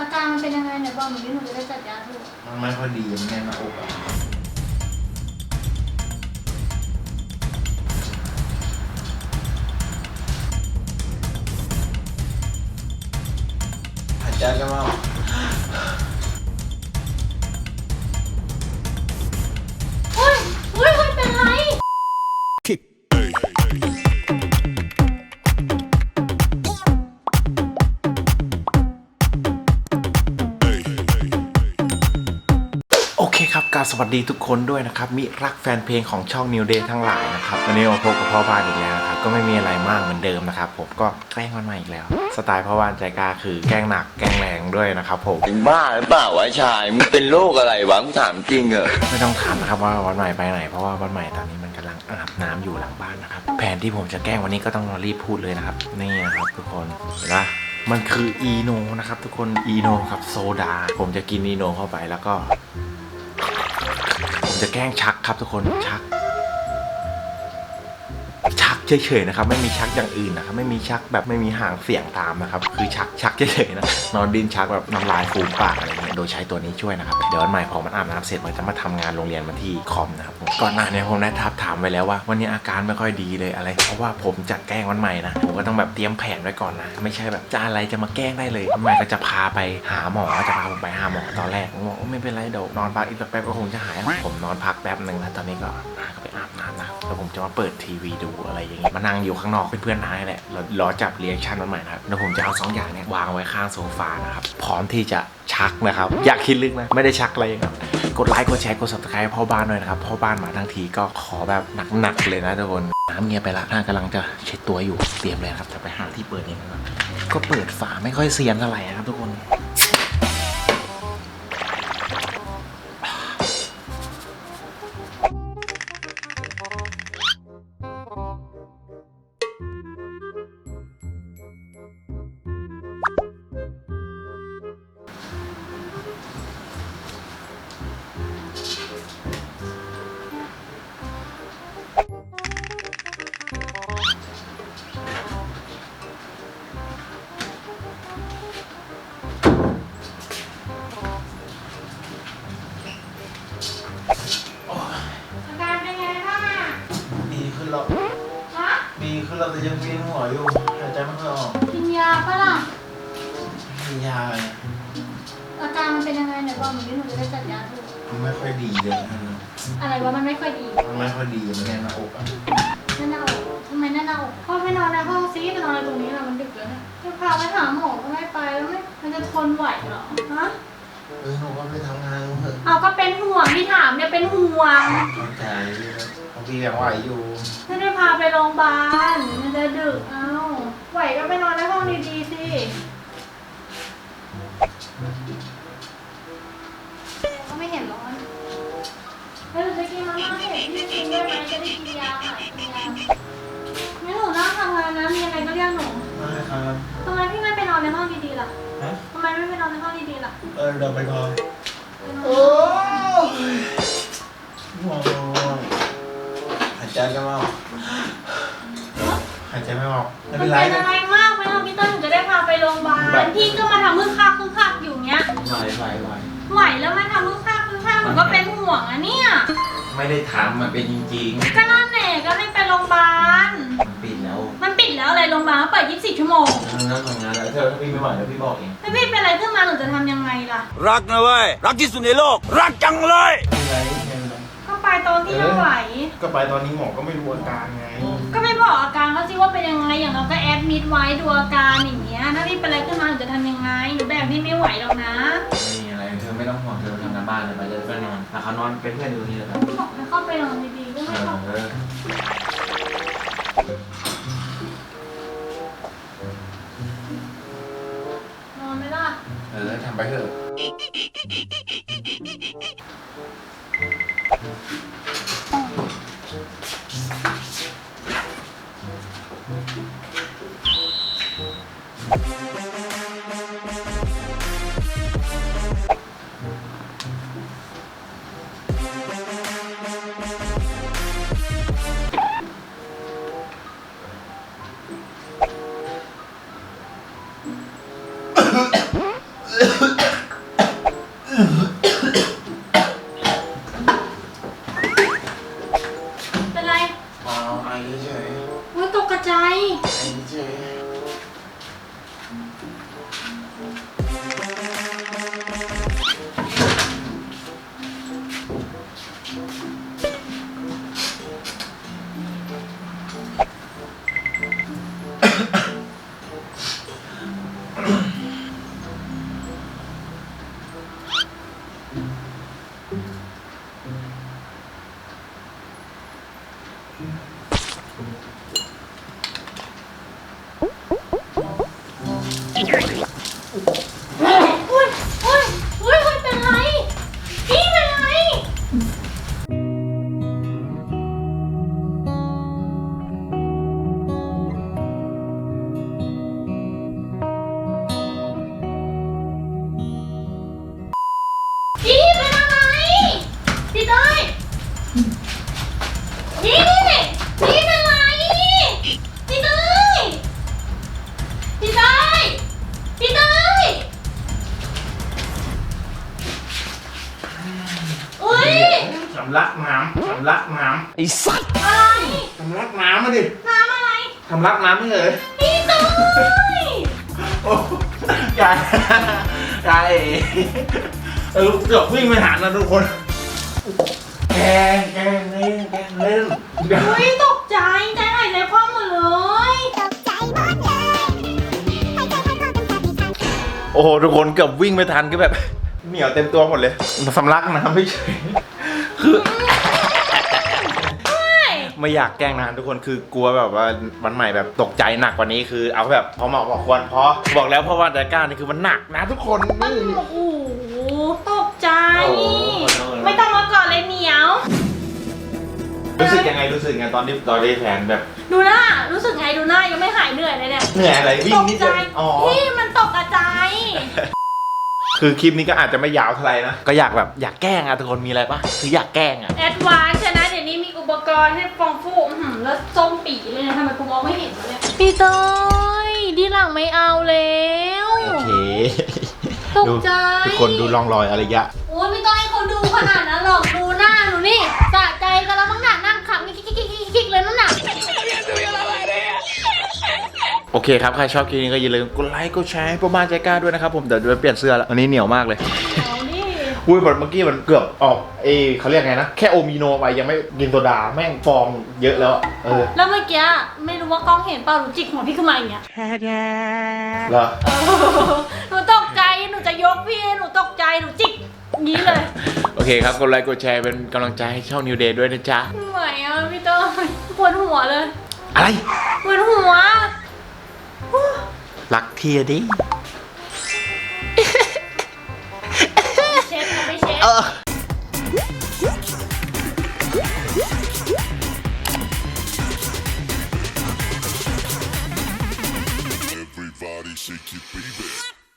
อาการมันเป็นยังไงเนี่ยบอกหนูดิหนูจะได้จัดยาถูกมันไม่ค่อยดีมันแน่นหน้าอกอะหายใจกันบ้าง คครับการสวัสดีทุกคนด้วยนะครับมิรักแฟนเพลงของช่อง New Day ทั้งหลายนะครับวันนี้มาพบกับพ่อบ้านอีกแล้วนะครับก็ไม่มีอะไรมากเหมือนเดิมนะครับผมก็แกล้งวันใหม่อีกแล้ว สไตล์พ่อบ้านใจกล้าคือแกล้งหนักแกล้งแรงด้วยนะครับผมเป็นบ้าหรือเปล่าวะชายมึงเป็นโรคอะไรวะมึงถามจริงเหรอไม่ต้องถามนะครับว่าวันใหม่ไปไหนเพราะว่าวันใหม่ตอนนี้มันกำลังอาบน้ำอยู่หลังบ้านนะครับแผนที่ผมจะแกล้งวันนี้ก็ต้องรีบพูดเลยนะครับนี่นะครับทุกคนเห็นปะมันคืออีโนนะครับทุกคนอีโนกับโซดา ผมจะกินอีโนเข้าไปแล้วก็ผม จะแกล้งชักครับทุกคนชัก ชักเฉยๆนะครับ ไม่มีชักอย่างอื่นนะครับ ไม่มีชักแบบไม่มีหางเสียงตามนะครับ คือชักชัก เฉยๆนะนอนดิ้นชักแบบน้ำลายฟูมปากอะไรเงี้ยโดยใช้ตัวนี้ช่วยนะครับเดี๋ยววันใหม่พอมันอาบน้ำเสร็จมันจะมาทำงานโรงเรียนมาที่คอมนะครับก่อนหน้านี้ผมได้ทับถามไว้แล้วว่าวันนี้อาการไม่ค่อยดีเลยอะไร เพราะว่าผมจะแกล้งวันใหม่นะผมก็ต้องแบบเตรียมแผนไว้ก่อนนะไม่ใช่แบบจะอะไรจะมาแกล้งได้เลยวันใหม่ก็จะพาไปหาหมอจะพาผมไปหาหมอตอนแรกผมบอกว่าไม่เป็นไรเดี๋ยวนอนพักอีกแป๊บก็คงจะหายผมนอนพักแป๊บหนึ่งแล้วตอนนี้ก็อะก็ไปอาบน้ำนะแล้วผมจะมาเปิดทีวีดูอะไรอย่างเงี้ยมานั่งอยู่ข้างนอกเป็นเพื่อนน้าแหละรอจับเรียกชันวันใหม่นะครับแล้วผมจะเอาสองอย่างเนี้ยวางไว้ข้างโซฟานะครับ พร้อมที่จะชักนะครับ อยากคิดลึกนะ ไม่ได้ชักอะไรครับ กดไลค์กดแชร์กด subscribe พ่อบ้านหน่อยนะครับพ่อบ้านมาทั้งทีก็ขอแบบหนักๆเลยนะทุกคนน้ำเงียบไปละท่ากำลังจะเช็ดตัวอยู่เตรียมเลยครับจะไปหาที่เปิดเองนะก็เปิดฝาไม่ค่อยเซียนเท่าไหร่นะครับทุกคน ดีขึ้นแล้วแต่ยังเวียนหัวอยู่หายใจไม่ค่อยออกกินยาปะล่ะมียาอะไรอาการมันเป็นยังไงเนี่ยบอกหนูดิหนูจะได้จัดยาถูกมันไม่ค่อยดีเลยนะอะไรวะมันไม่ค่อยดีมันไม่ค่อยดีมันแน่นหน้าอกอะแน่นหน้าอกทำไมแน่นหน้าอกพ่อไปนอนในห้องซิไปนอนในตรงนี้นะมันดึกแล้วเนี่ยจะพาไปหาหมอก็ไม่ไปแล้วไม่มันจะทนไหวเหรอฮะเออหนูก็ไปทำงานเถอะเอาก็เป็นห่วงที่ถามเนี่ยเป็นห่วงเข้าใจ บางทียังไหวอยู่ไม่ได้พาไปโรงพยาบาลมันจะดึกเอาไหวก็ไปนอนในห้องดีๆสิก็ไม่เห็นร้อนแล้วหนูจะกินมาม่าเห็ดที่กินได้ไหมจะได้กินยาหายกินยางั้นหนูนั่งทำงานนะมีอะไรก็เรียกหนูไม่ครับทำไมพี่ไม่ไปนอนในห้องดีๆล่ะฮะทำไมไม่ไปนอนในห้องดีๆล่ะ เออเดี๋ยวไปก่อนไปนอน ม่มัเป็นนไรเป็นอะไรมากไหมเราพี่ต้นหนูจะได้พาไปโรงพยาบาลพี่ก็มาทำมึกคักมึกคักอยู่เนี้ย ไหวไหวไหวไหวแล้วมาทำมึกคักมึกคักหนูก็เป็นห่วงอะเนี่ย ไม่ได้ถามมันเป็นจริงก็นั่นแหละก็ไม่ไปโรงพยาบาล ๆมันปิดแล้วมันปิดแล้วอะไรโรงพยาบาลเขาเปิด 24 ชั่วโมงทำงานทำงานแล้วเธอถ้าพี่ไม่ไหวเดี๋ยวพี่บอกเองถ้าพี่เป็นอะไรขึ้นมาหนูจะทำยังไงล่ะ รักนะเว้ย รักที่สุดในโลก รักจังเลยไม่เป็นไร ตอนที่เราไหว ก็ไปตอนนี้หมอก็ไม่รู้อาการไง ก็ไม่บอกอาการเขาสิว่าเป็นยังไง อย่างเราก็แอดมิดไว้ดูอาการอย่างเงี้ย ถ้าพี่เป็นอะไรขึ้นมาหนูจะทำยังไง หนูแบบพี่ไม่ไหวหรอกนะไม่มีอะไรเธอไม่ต้องห่วงเธอทำงานบ้านเลยไปเลยไปนอนแต่เขานอนเป็นเพื่อนอยู่นี่เลยครับบอกให้เข้าไปนอนดีๆก็ไม่เข้าเออนอนไม่ได้ เออทำไปเถอะ あ。 พี่พี่เป็นไรนี่พี่เต้ยพี่เต้ยพี่เต้ยอุ้ยสำลักน้ำสำลักน้ไอ้สัตว์อะไรำสำลักน้ำมาดิน้ำอะไรสำลักน้ำไม่เลยพี่เตยโอ้ยายยายเออเกือบวิ่งไปหานะทุกคน แกงแกงเล่นแกงเล่นอุ้ยตกใจใจหายใจคว่ำหมดเลยโอ้โหทุกคนเกือบวิ่งไม่ทันก็แบบ เหนียวเต็มตัวหมดเลยสำลักน้ำไม่ใช่คือไม่อยากแกล้งนะทุกคนคือกลัวแบบว่าวันใหม่แบบตกใจหนักกว่านี้คือ เอาแบบพอเหมาะพอควรพอบอกแล้วเพราะว่าดาก้านี่คือมันหนักนะทุกคนมันโอ้โหตกใจ ไม่ต้อง รู้สึกยังไงรู้สึกยังไงตอนที่ตอนที่แฟนแบบดูหน้า รู้สึกไงดูหน้ายังไม่หายเหนื่อยเลยเนี่ยเหนื่อยอะไรวิ่ตงกนิดใจเดียวอ๋อ พี่มันตกกระจายคือคลิปนี้ก็อาจจะไม่ยาวเท่าไหร่นะ ก็อยากแบบอยากแกล้งอะทุกคนมีอะไรปะคืออยากแกล้งอะแอดวานซ์ชนะเดี๋ยวนี้มีอุปกรณ์ให้ฟองฟูอื้อหือแล้วส้มปีเลยนะทำไมกูมองไม่เห็นวะเนี่ยพี่เตยดีหลังไม่เอาแล้ว โอเคตกใจทุกคนดูร่องรอยอารยะ โอเคครับ ใครชอบคลิปนี้ก็อย่าลืมกดไลค์กดแชร์ให้ประมาณใจกล้าด้วยนะครับผม เดี๋ยวจะไปเปลี่ยนเสื้อแล้วอันนี้เหนียวมากเลยเอานี่อุ้ยแบบเมื่อกี้มันเกือบออกเอยเขาเรียกไงนะ แค่โอมิโนไปยังไม่กินโซดาแม่งฟองเยอะแล้วอะเออแล้วเมื่อกี้ไม่รู้ว่ากล้องเห็นเปล่าหนูจิกหัวพี่ขึ้นมาอย่างเงี้ยเหรอเออหนูตกใจหนูจะยกพี่หนูตกใจหนูจิกอย่างนี้เลย โอเคครับกดไลค์กดแชร์เป็นกำลังใจให้ช่อง New Day ด้วยนะจ๊ะไม่ไหวอะพี่เต้ยปวดหัวเลย อะไรปวดหัว รักเทียดิ เช็ดค่ะไม่เช็ด เออ